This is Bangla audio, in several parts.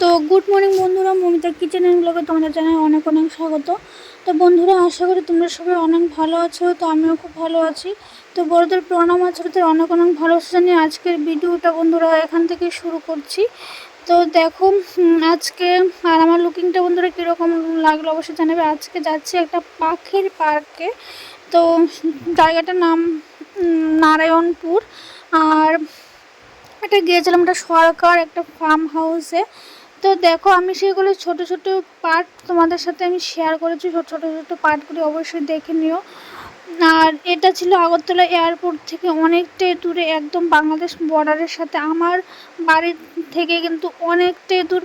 তো গুড মর্নিং বন্ধুরা, মমিতা কিচেন অ্যান্ড ব্লগে তোমাদের জানাই অনেক অনেক স্বাগত। তো বন্ধুরা, আশা করি তোমরা সবাই অনেক ভালো আছো, তো আমিও খুব ভালো আছি। তো বড়দের প্রণাম ছোটোদের অনেক অনেক ভালোবাসা জানিয়ে আজকের ভিডিওটা বন্ধুরা এখান থেকে শুরু করছি। তো দেখো আজকে আর আমার লুকিংটা বন্ধুরা কীরকম লাগল অবশ্যই জানাবে। আজকে যাচ্ছি একটা পাখির পার্কে। তো জায়গাটার নাম নারায়ণপুর। আর একটা গিয়েছিলাম, একটা সরকার, একটা ফার্ম হাউসে তো দেখো, আমি সেগুলো ছোট ছোট পার্ট তোমাদের সাথে আমি শেয়ার করেছি। ছোট ছোট ছোট পার্টগুলি অবশ্যই দেখে নিও। আর এটা ছিল আগরতলা এয়ারপোর্ট থেকে অনেকটাই দূরে, একদম বাংলাদেশ বর্ডারের সাথে। আমার বাড়ির থেকে কিন্তু অনেকটাই দূর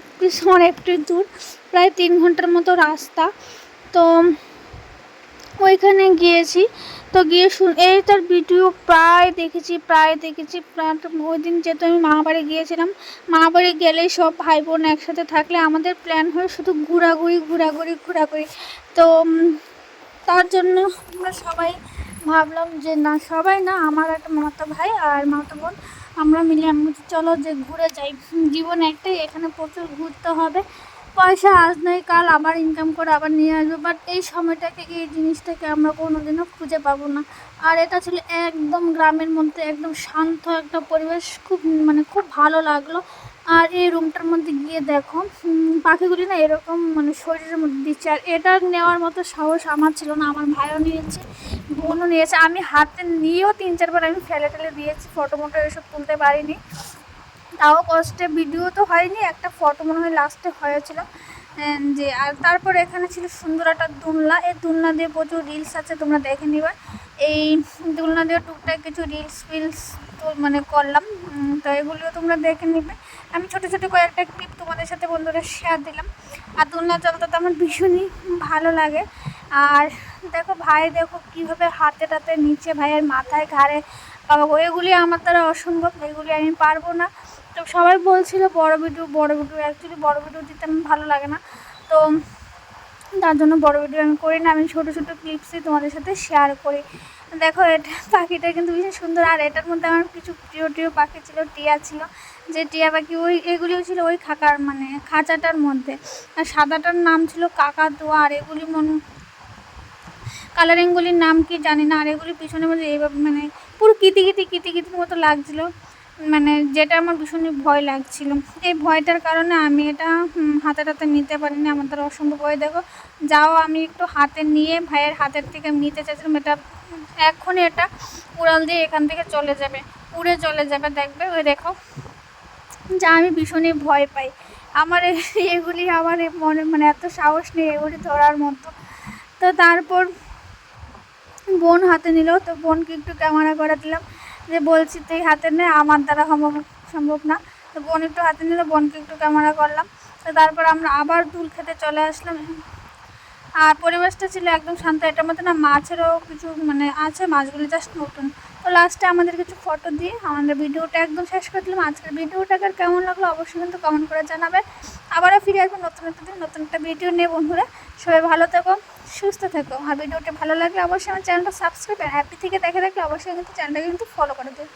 অনেকটাই দূর, প্রায় তিন ঘণ্টার মতো রাস্তা। তো ওইখানে গিয়েছি। তো গিয়ে শুন, এই তার ভিডিও প্রায় দেখেছি প্রায় দেখেছি। ওই দিন যেহেতু আমি মা বাড়ি গিয়েছিলাম, মা বাড়ি গেলেই সব ভাই বোন একসাথে থাকলে আমাদের প্ল্যান হয় শুধু ঘোরাঘুরি ঘোরাঘুরি ঘোরাঘুরি। তো তার জন্য আমরা সবাই ভাবলাম যে না, সবাই না, আমার একটা মামাতো ভাই আর মামাতো বোন, আমরা মিলে আমরা চলো যে ঘুরে যাই। জীবন একটাই, এখানে প্রচুর ঘুরতে হবে। পয়সা আজ নয় কাল আবার ইনকাম করে আবার নিয়ে আসব বাট এই সময়টাকে, এই জিনিসটাকে আমরা কোনোদিনও খুঁজে পাবো না। আর এটা ছিল একদম গ্রামের মধ্যে একদম শান্ত একটা পরিবেশ, খুব মানে খুব ভালো লাগল। আর এই রুমটার মধ্যে গিয়ে দেখো পাখিগুলি না এরকম মানে শরীরের মধ্যে দিচ্ছে। আর এটা নেওয়ার মতো সাহস আমার ছিল না, আমার ভাইও নিয়েছে, বোনও নিয়েছে। আমি হাতে নিয়েও তিন, চারবার আমি ফেলে টেলে দিয়েছি ফটো মোটো এসব তুলতে পারিনি। তাও কষ্টে ভিডিও তো হয়নি, একটা ফটো মনে হয় লাস্টে হয়েছিল। যে, আর তারপর এখানে ছিল সুন্দর একটা দুলনা, এই দুলনা দিয়ে প্রচুর রিলস আছে, তোমরা দেখে নিবা। এই দুলনা দিয়ে টুকটাক কিছু রিলস ফিলস তো মানে করলাম তো এগুলিও তোমরা দেখে নিবে। আমি ছোটো ছোটো কয়েকটা ক্লিপ তোমাদের সাথে বন্ধুরা শেয়ার দিলাম। আর দুলনা চলতে তো আমার ভীষণই ভালো লাগে। আর দেখো ভাই, দেখো কীভাবে হাতে টাতে নিচে ভাইয়ের মাথায় ঘাড়ে। বাবা এগুলি আমার দ্বারা অসম্ভব, এগুলি আমি পারব না। তো সবাই বলছিল বড় ভিডিও বড় ভিডিও অ্যাকচুয়ালি বড় ভিডিও দিতে আমার ভালো লাগে না। তো তার জন্য বড় ভিডিও আমি করি না, আমি ছোটো ছোটো ক্লিপসই তোমাদের সাথে শেয়ার করি। দেখো, এটা পাখিটা কিন্তু ভীষণ সুন্দর, আর এটার মধ্যে আমার কিছু প্রিয় প্রিয় পাখি ছিল, টিয়া ছিল। যে টিয়া পাখি, ওই এগুলিও ছিল ওই খাকার মানে খাঁচাটার মধ্যে। আর সাদাটার নাম ছিল কাকাতুয়া, আর এগুলি মন কালারিংগুলির নাম কি জানি না, আর এগুলি পিছনে মধ্যে এইভাবে মানে পুরো কিতি কিতি কিতি কিতির মতো লাগছিল। মানে যেটা আমার ভীষণই ভয় লাগছিল। এই ভয়টার কারণে আমি এটা হাতে টাতে নিতে পারিনি। আমার দ্বারা অসম্ভব ভয়। দেখো, যাও আমি একটু হাতে নিয়ে ভাইয়ের হাতের থেকে নিতে চাইছিলাম। এটা এক্ষুনি এটা উড়াল দিয়ে এখান থেকে চলে যাবে, উড়ে চলে যাবে। দেখবে, ওই দেখো, যা আমি ভীষণই ভয় পাই। আমার এগুলি আমার মনে মানে এত সাহস নেই এগুলি ধরার মতো। তো তারপর বোন হাতে নিল, তো বোনকে একটু ক্যামেরা করে দিলাম। যে বলছি তুই হাতে নে, আমার দ্বারা সম্ভব সম্ভব না। তো বোন একটু হাতে নিলে, বোনকে একটু ক্যামেরা করলাম। তো তারপর আমরা আবার দুল খেতে চলে আসলাম। আর পরিবেশটা ছিল একদম শান্ত। এটার মধ্যে না মাছেরও কিছু মানে আছে, মাছগুলি জাস্ট নতুন। তো লাস্টে আমাদের কিছু ফটো দিয়ে আমাদের ভিডিওটা একদম শেষ করে দিলাম। আজকের আর কেমন লাগল অবশ্যই কিন্তু কমেন্ট করে জানাবে আবারও ফিরে আসব নতুন একটা দিন, নতুন একটা ভিডিও নিয়ে বন্ধুরা। সবাই ভালো থেকো, সুস্থ থেকো। আর ভিডিওটা ভালো লাগলে অবশ্যই আমার চ্যানেলটা সাবস্ক্রাইব আর হ্যাপি থেকে দেখে রাখলে অবশ্যই কিন্তু চ্যানেলটাকে কিন্তু ফলো করে দেবে